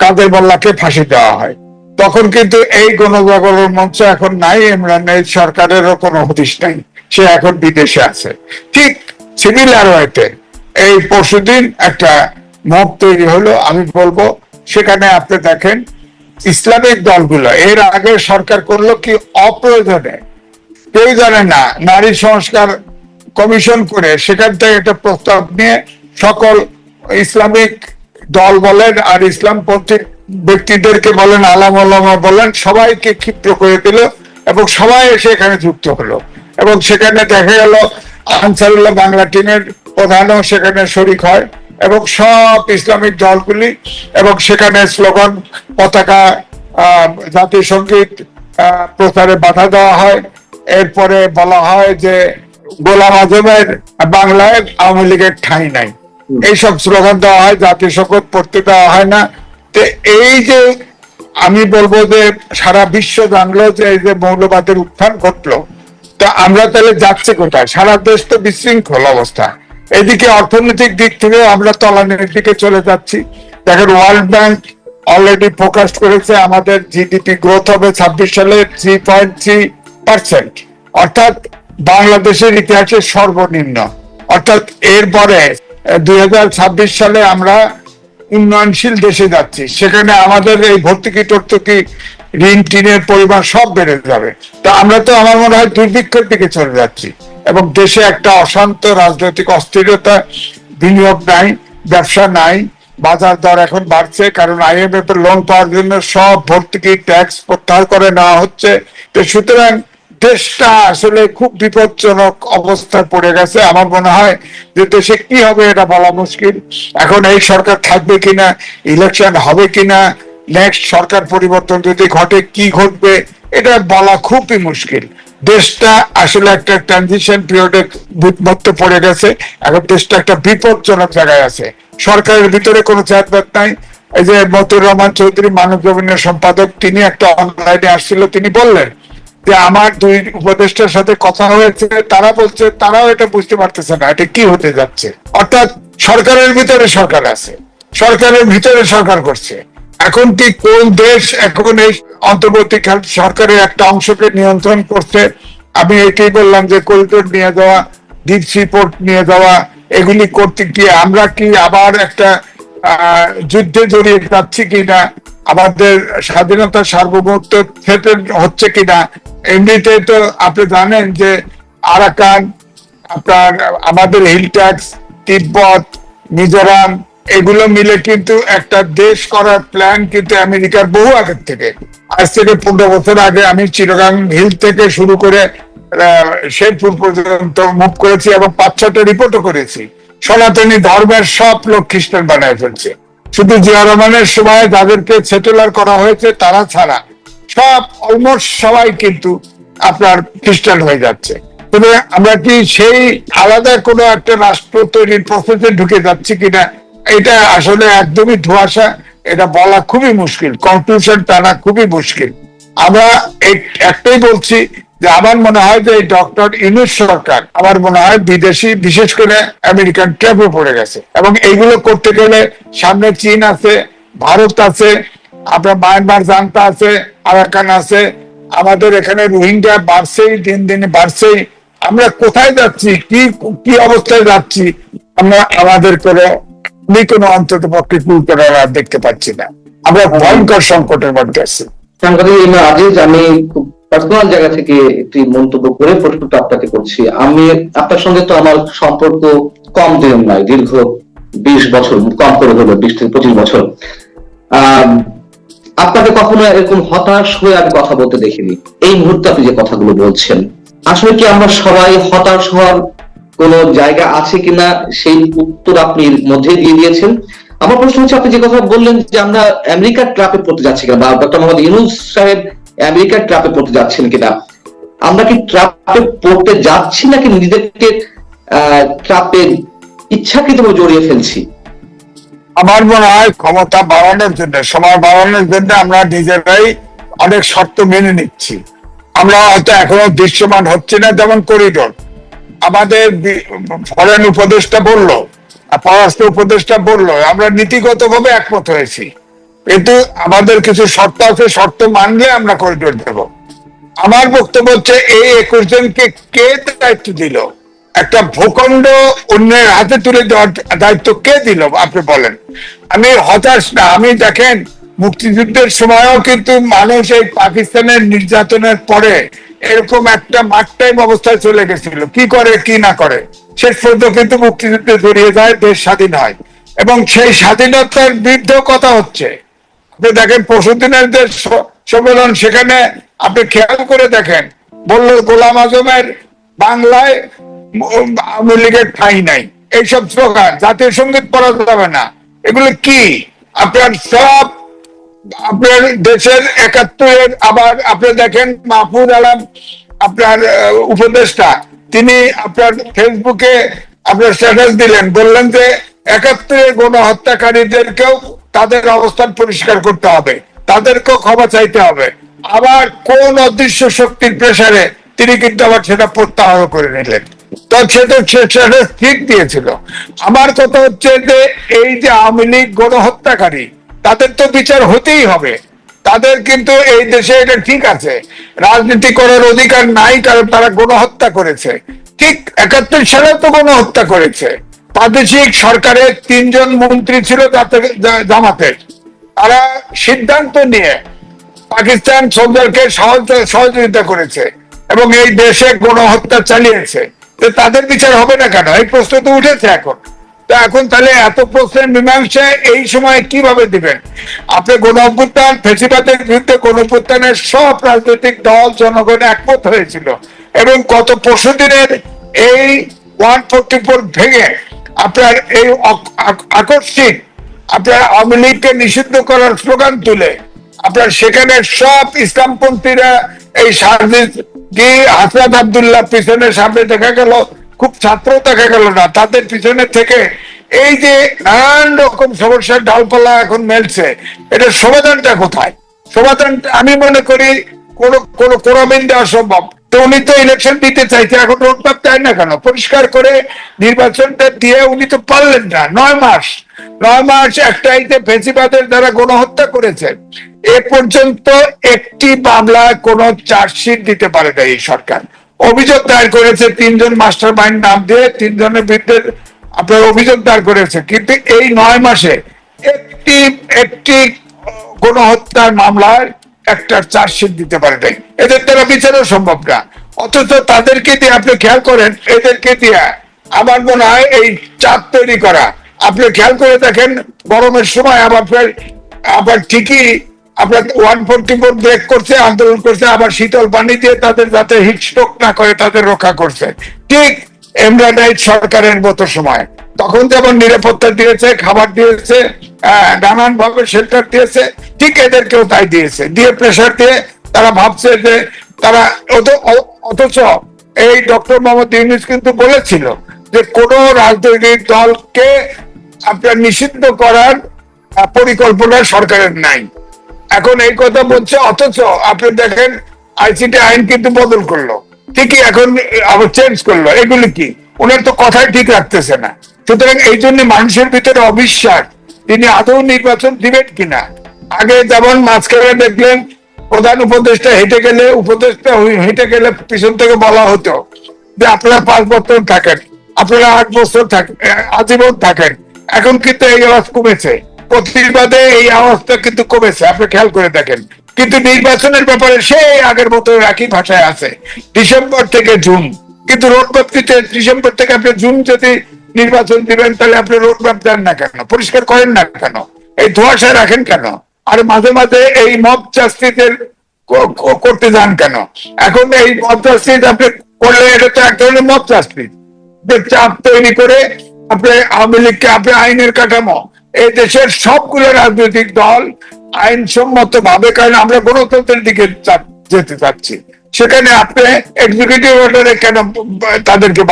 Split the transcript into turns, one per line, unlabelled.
কাদের মোল্লাকে ফাঁসি দেওয়া হয়। তখন কিন্তু এই গণজাগরণ মঞ্চ এখন নাই, ইমরানের সরকারেরও কোনো হদিশ নাই। সে এখন বিদেশে আছে। ঠিক সিমিলার ওয়েতে এই পরশুদিন একটা মত তৈরি হলো, আমি বলব, সেখানে আপনি দেখেন ইসলামিক দলগুলো, এর আগে সরকার করল কি অপ্রয়োজনে। কেউ জানে না, নারী সংস্কার কমিশন করে সেখান থেকে একটা প্রস্তাব নিয়ে সকল ইসলামিক দল বলেন আর ইসলামপন্থী ব্যক্তিদেরকে বলেন, আলাম আলামা বলেন, সবাইকে ক্ষিপ্র করে দিল এবং সবাই এসে এখানে যুক্ত হলো। এবং সেখানে দেখা গেল, আনসারুল্লাহ বাংলা টিমের প্রধানও সেখানে শরিক হয় এবং সব ইসলামিক দলগুলি এবং সেখানে স্লোগান, পতাকা জাতীয় সংগীত প্রচারে বাধা দেওয়া হয়। এরপরে বলা হয় যে গোলাম আজমের বাংলায় আওয়ামী লীগের ঠাঁই নাই। এইসব স্লোগান দেওয়া হয়, জাতীয় সংকট পড়তে দেওয়া হয় না। তো এই যে আমি বলব যে সারা বিশ্ব জানলো যে এই যে মৌলবাদের উত্থান ঘটলো, তা আমরা তাহলে যাচ্ছে কোথায়? সারা দেশ তো বিশৃঙ্খল অবস্থা। এদিকে অর্থনৈতিক দিক থেকে আমরা তলানির দিকে চলে যাচ্ছি। দেখেন ওয়ার্ল্ড ব্যাংক অলরেডি ফোকাস করেছে আমাদের জিডিপি গ্রোথ হবে ছাব্বিশ সালে থ্রি পয়েন্ট থ্রি পার্সেন্ট অর্থাৎ বাংলাদেশের ইতিহাসে সর্বনিম্ন। অর্থাৎ এরপরে দু হাজার ছাব্বিশ সালে আমরা উন্নয়নশীল দেশে যাচ্ছি। সেখানে আমাদের এই ভর্তুকি, টর্তুকি, ঋণ, টিনের পরিমাণ সব বেড়ে যাবে। তো আমরা তো আমার মনে হয় দুর্ভিক্ষের দিকে চলে যাচ্ছি এবং দেশে একটা অশান্ত রাজনৈতিক অস্থিরতা, বিনিয়োগ নাই, ব্যবসা নাই, বাজার দর এখন বাড়ছে, কারণ আইএমএফ এর লোন পাওয়ার জন্য সব ভর্তুকি ট্যাক্স প্রত্যাহার করে নেওয়া হচ্ছে। তো সুতরাং দেশটা আসলে খুব বিপজ্জনক অবস্থায় পড়ে গেছে। আমার মনে হয় যে দেশে কি হবে এটা বলা মুশকিল। এখন এই সরকার থাকবে কিনা ইলেকশন হবে কিনা নেক্সট সরকার পরিবর্তন যদি ঘটে কি ঘটবে, এটা বলা খুবই মুশকিল। দেশটা আসলে একটা ট্রানজিশন পিরিয়ডে মধ্যে পড়ে গেছে। এখন দেশটা একটা বিপজ্জনক জায়গায় আছে। সরকারের ভিতরে কোনো চাঁদবাদ নাই। এই যে মতুর রহমান চৌধুরী, মানব সম্পাদক, তিনি একটা অনলাইনে আসছিল, তিনি বললেন যে আমার দুই উপদেষ্টার সাথে কথা হয়েছে, তারা বলছে, তারাও এটা বুঝতে পারতেছে না, এটা কি হতে যাচ্ছে। অর্থাৎ সরকারের ভিতরে সরকার আছে, সরকারের ভিতরে সরকার করছে। এখন কি কোন দেশ এখন এই অন্তর্বর্তীকাল সরকারের একটা অংশকে নিয়ন্ত্রণ করছে? আমি এটাই বললাম যে করিডোর নিয়ে যাওয়া, ডিপ সি পোর্ট নিয়ে যাওয়া, এগুলি করতে গিয়ে আমরা কি আবার একটা যুদ্ধে জড়িয়ে যাচ্ছি কিনা? আমাদের স্বাধীনতা সার্বভৌমত্ব হচ্ছে কিনা? এমনিতে তো আপনি জানেন যে আরাকান, আপনার আমাদের হিল ট্যাক্স তিব্বত, মিজোরাম, এগুলো মিলে কিন্তু একটা দেশ করার প্ল্যান কিন্তু আমেরিকার বহু আগের থেকে। আজ থেকে পনেরো বছর আগে আমি চিরগাং হিল থেকে শুরু করে শেরপুর পর্যন্ত মুভ করেছি এবং পাঁচ ছটা রিপোর্টও করেছি। সনাতনী ধর্মের সব লোক খ্রিস্টান বানায় ফেলছে। শুধু জিয়া রহমানের সময় যাদেরকে সেটেলার করা হয়েছে, তারা ছাড়া। সব অলমোস্ট সবাই কিন্তু আপনার খ্রিস্টান হয়ে যাচ্ছে। তবে আমরা কি সেই আলাদা কোনো একটা রাষ্ট্র তৈরির প্রসেসে ঢুকে যাচ্ছি কিনা, এটা আসলে একদমই ধোয়াশা, এটা বলা খুবই মুশকিল। কনক্লুশন টানা খুবই মুশকিল। আমরা একটাই বলছি যে আমার মনে হয় যে এই ডক্টর ইউনুস সরকার, আমার মনে হয় বিদেশি, বিশেষ করে আমেরিকান ট্র্যাপে পড়ে গেছে। এবং এইগুলো করতে গেলে সামনে চীন আছে, ভারত আছে আপনার মায়ানমার জানতা আছে আরাকান আছে আমাদের এখানে রোহিঙ্গা বাড়ছেই দিন দিনে বাড়ছেই। আমরা কোথায় যাচ্ছি? কি কি অবস্থায় যাচ্ছি? আমরা আমাদের কোনো আমি কোনো অন্তত পক্ষে কুল করার দেখতে পাচ্ছি না। আমরা ভয়ঙ্কর সংকটের মধ্যে আছি।
সাংবাদিক ইমা আজিজ আমি খুব পার্সোনাল জায়গা থেকে একটি মন্তব্য করে প্রশ্নটা আপনাকে করছি। আমি আপনার সঙ্গে তো আমার সম্পর্ক কম দিন নয় দীর্ঘ বিশ বছর কম করে হলো বিশ থেকে পঁচিশ বছর। আম, আপনাকে কখনো এরকম হতাশ হয়ে আমি কথা বলতে দেখিনি। এই মুহূর্তে আপনি যে কথাগুলো বলছেন, আসলে কি আমরা সবাই হতাশ হওয়ার কোন জায়গা আছে কিনা সেই উত্তর আপনি মধ্যে দিয়ে দিয়েছেন। আমার প্রশ্ন হচ্ছে, আপনি যে কথা বললেন যে আমরা আমেরিকার ট্রাপে পড়তে যাচ্ছি কিনা, বা ডক্টর মোহাম্মদ ইউনুস সাহেব আমেরিকার ট্রাপে পড়তে যাচ্ছেন কিনা, আমরা কি ট্রাপে পড়তে যাচ্ছি নাকি নিজেদেরকে, আহ ট্রাপে ইচ্ছাকৃতভাবে জড়িয়ে ফেলছি?
আমার মনে হয় ক্ষমতা বাড়ানোর জন্য, সময় বাড়ানোর জন্য আমরা নিজেরাই অনেক শর্ত মেনে নিচ্ছি। আমরা হয়তো এখনও দৃশ্যমান হচ্ছে না যেমন করিডোর। আমাদের ফরেন উপদেষ্টা বলল পররাষ্ট্র উপদেষ্টা বলল, আমরা নীতিগত ভাবে একমত হয়েছি। কিন্তু আমাদের কিছু শর্ত আছে, শর্ত মানলে আমরা করিডোর দেব। আমার বক্তব্য হচ্ছে, এই একুশ জনকে কে দায়িত্ব দিল? একটা ভূখণ্ড অন্যের হাতে তুলে দেওয়ার দায়িত্ব কে দিল, আপনি বলেন। আমি হতাশ না, আমি দেখেন, মুক্তিযুদ্ধের সময়ও কিন্তু মানুষ এই পাকিস্তানের নির্যাতনের পরে এরকম একটা মাঠ টাইম অবস্থায় চলে গেছিল। কি করে, কি না করে? শেষ পর্যন্ত কিন্তু মুক্তিযুদ্ধে জড়িয়ে যায়, দেশ স্বাধীন হয়। এবং সেই স্বাধীনতার বিরুদ্ধেও কথা হচ্ছে। আপনি দেখেন, পরশুদিনের যে সম্মেলন, সেখানে আপনি খেয়াল করে দেখেন, বলল গোলাম আজমের বাংলায় আওয়ামী লীগের ঠাঁই নাই। এইসব স্লোগান, জাতীয় সংগীত পড়া যাবে না। এগুলো কি? আপনার সব আপনার দেশের একাত্তরের আবার আপনি দেখেন মাহফুজ আলম, আপনার উপদেষ্টা, তিনি আপনার ফেসবুকে আপনার স্ট্যাটাস দিলেন, বললেন যে একাত্তরের গণহত্যাকারীদেরকেও তাদের অবস্থান পরিষ্কার করতে হবে, তাদেরকেও ক্ষমা চাইতে হবে। আবার কোন অদৃশ্য শক্তির প্রেসারে তিনি কিন্তু আবার সেটা প্রত্যাহার করে নিলেন। আমার কথা হচ্ছে যে এই যে আওয়ামী লীগ গণহত্যাকারী, তাদের তো বিচার হতেই হবে। তাদের কিন্তু এই দেশে এটা ঠিক আছে। রাজনীতি করার অধিকার নাই, কারণ তারা গণহত্যা করেছে। ঠিক একাত্তর সালে তো গণহত্যা করেছে। প্রাদেশিক সরকারের তিনজন মন্ত্রী ছিল জামাতের তারা সিদ্ধান্ত নিয়ে পাকিস্তান সহজ- সহযোগিতা করেছে এবং এই দেশে গণহত্যা চালিয়েছে। তাদের বিচার হবে না কেন? এই প্রশ্ন তো উঠেছে এখন। তো এখন তাহলে এত প্রশ্নের মীমাংসা এই সময় কীভাবে দিবেন? আপনি গণ অভ্যুত্থান, ফেসিবাদের বিরুদ্ধে গণ অভ্যুত্থানের সব রাজনৈতিক দল, জনগণ একমত হয়েছিল এবং গত পরশু দিনের এই ওয়ান ফোরটি ফোর ভেঙে আপনার এই আকস্মিক আপনার আওয়ামী লীগকে নিষিদ্ধ করার স্লোগান তুলে আপনার সেখানে সব ইসলামপন্থীরা এই সার্ভিস কি হাসরাত আবদুল্লাহ পিছনের সামনে দেখা গেল? খুব ছাত্র দেখা গেল না, তাদের পিছনে থেকে এই যে নানান রকম সমস্যার ডালপালা এখন মেলছে, এটার সমাধানটা কোথায়? সমাধান আমি মনে করি কোন কোন কোরামিন দেওয়া সম্ভব তো উনি তো ইলেকশন দিতে চাইছে, এখন রোডম্যাপ চায় না কেন? পরিষ্কার করে নির্বাচনটা দিয়ে উনি তো পারলেন না। নয় মাস নয় মাস একটাইতে ফেসিবাদের দ্বারা গণহত্যা করেছে, এ পর্যন্ত একটি মামলায় কোন চার্জশিট দিতে পারে না এই সরকার। অভিযোগ দায়ের করেছে তিনজন মাস্টার মাইন্ড নাম দিয়ে, তিনজনের বিরুদ্ধে আপনার অভিযোগ দায়ের করেছে। কিন্তু এই নয় মাসে একটি একটি গণহত্যার মামলায় একটা চার্জশিট দিতে পারে নাই। এদের দ্বারা বিচারও সম্ভব না। অথচ তাদেরকে দিয়ে আপনি খেয়াল করেন, এদেরকে দিয়ে আমার মনে হয় এই চাপ তৈরি করা। আপনি খেয়াল করে দেখেন, গরমের সময় আবার ফের, আবার ঠিকই আপনার ওয়ান ফোরটি ফোর ব্রেক করছে, আন্দোলন করছে, আবার শীতল পানি দিয়ে তাদের যাতে হিট স্ট্রোক না করে, তাদের রক্ষা করছে। ঠিক হাইট সরকারের মতো সময়। তখন যেমন নিরাপত্তা দিয়েছে, খাবার দিয়েছে নানান ভাবে শেল্টার দিয়েছে। ঠিক এদেরকেও তাই দিয়েছে। দিয়ে প্রেশার দিয়ে তারা ভাবছে যে তারা অথচ এই ডক্টর মোহাম্মদ ইউনুস কিন্তু বলেছিল যে কোন রাজনৈতিক দলকে আপনার নিষিদ্ধ করার পরিকল্পনা সরকারের নাই। এখন এই কথা বলছে, অথচ আপনি দেখেন আইসিটি আইন কিন্তু বদল করল। ঠিকই এখন আবার চেঞ্জ করল। এগুলি কি? ওনার তো কথাই ঠিক রাখতেছে না। সুতরাং এই জন্য মানুষের ভিতরে অবিশ্বাস। তিনি আদৌ নির্বাচন দিবেন কিনা? আগে যেমন মাঝখানে দেখলেন প্রধান উপদেষ্টা হেঁটে গেলে, উপদেষ্টা হেঁটে গেলে পিছন থেকে বলা হতো যে আপনারা পাঁচ বছর থাকেন, আপনারা আট বছর আজীবন থাকেন। এখন কিন্তু এই আওয়াজ কমেছে। প্রতিবাদে এই আওয়াজটা কিন্তু কমেছে, আপনি খেয়াল করে দেখেন। কিন্তু নির্বাচনের ব্যাপারে সেই আগের মতো একই ভাষায় আছে। ডিসেম্বর থেকে জুন। কিন্তু রোডম্যাপ দিতে ডিসেম্বর থেকে আপনি জুন যদি নির্বাচন দিবেন, তাহলে আপনি রোডম্যাপ দেন না কেন? পরিষ্কার করেন না কেন? এই ধোয়াশায় রাখেন কেন? আর মাঝে মাঝে এই মব ক- করতে যান কেন? এখন এই মব জাস্টিস আপনি করলে এটা তো এক ধরনের মব যে চাপ তৈরি করে আপনি আওয়ামী লীগকে, আপনি আইনের কাঠামো। এই দেশের সবগুলো রাজনৈতিক দল আইনসম্মত ভাবে কারণ আমরা গণতন্ত্রের দিকে যেতে চাচ্ছি। সেখানে আপনি এক্সিকিউটিভ অর্ডারে কেন তাদেরকে